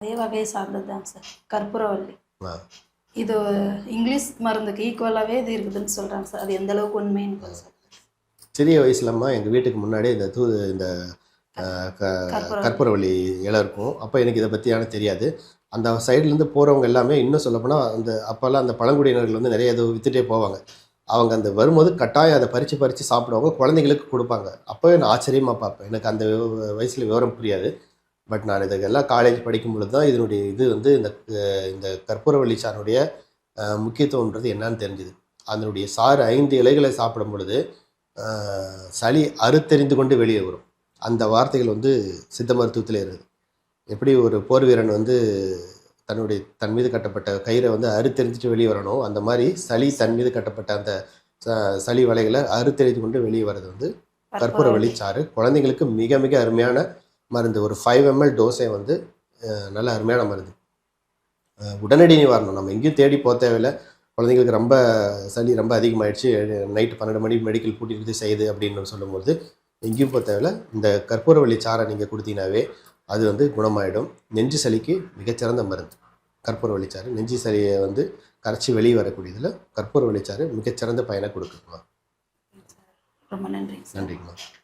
அதே வகையை சார்ந்தது தான் சார். கற்பூரவள்ளி. இது இங்கிலீஷ் மருந்துக்கு ஈக்குவலாகவே இது இருக்குதுன்னு சொல்கிறாங்க சார். அது எந்த அளவுக்கு உண்மைன்னு சார். சிறிய வயசுலம்மா எங்கள் வீட்டுக்கு முன்னாடி இந்த தூ இந்த. கற்பூரவள்ளி. இலை இருக்கும். அப்போ எனக்கு இதை பற்றியான தெரியாது. அந்த சைட்லேருந்து போகிறவங்க எல்லாமே இன்னும் சொல்லப்போனால் அந்த அப்போல்லாம் அந்த பழங்குடியினர்கள் வந்து நிறைய இது வித்துட்டே போவாங்க. அவங்க அந்த வரும்போது கட்டாயம் அதை பறித்து பறித்து சாப்பிடுவாங்க. குழந்தைங்களுக்கு கொடுப்பாங்க. அப்போவே நான் ஆச்சரியமாக பார்ப்பேன். எனக்கு அந்த வயசில் விவரம் புரியாது. பட் நான் இதெல்லாம் காலேஜ் படிக்கும் பொழுது தான் இதனுடைய இது வந்து இந்த இந்த கற்பூரவள்ளி சாருடைய அஹ், முக்கியத்துவம்ன்றது என்னன்னு தெரிஞ்சுது. அதனுடைய சாறு ஐந்து இலைகளை சாப்பிடும் பொழுது சளி அறுத்தெறிந்து கொண்டு வெளியே வரும். அந்த வார்த்தைகள் வந்து சித்த மருத்துவத்தில் இருக்குது. எப்படி ஒரு போர் வீரன் வந்து தன்னுடைய தன் மீது கட்டப்பட்ட கயிறை வந்து அறுத்தெறிஞ்சிட்டு வெளியே வரணும் அந்த மாதிரி சளி தன் மீது கட்டப்பட்ட அந்த ச- சளி வலைகளை அறுத்தெறிந்து கொண்டு வெளியே வர்றது வந்து கற்பூரவள்ளி. சாறு. குழந்தைங்களுக்கு மிக மிக அருமையான மருந்து. ஒரு ஃபைவ் எம்எல் டோஸே வந்து நல்ல அருமையான மருந்து. உடனடி நிவாரணம். நம்ம எங்கேயும் தேடி போக தேவையில்லை. குழந்தைங்களுக்கு ரொம்ப சளி ரொம்ப அதிகமாயிடுச்சு. நைட்டு பன்னெண்டு மணி மெடிக்கல் கூட்டிகிட்டு செய்யுது அப்படின்னு சொல்லும்போது எங்கேயும் போக தேவையில்ல. இந்த கற்பூரவள்ளி சாறை நீங்கள் கொடுத்தீங்கன்னாவே அது வந்து குணமாயிடும். நெஞ்சு சளிக்கு மிகச்சிறந்த மருந்து. கற்பூரவள்ளி சாறு. நெஞ்சு சளியை வந்து கரைச்சி வெளியே வரக்கூடியதில் கற்பூரவள்ளி சாறு மிகச்சிறந்த பயனை கொடுக்குதுமா ரொம்ப நன்றி சார். நன்றிங்கம்மா.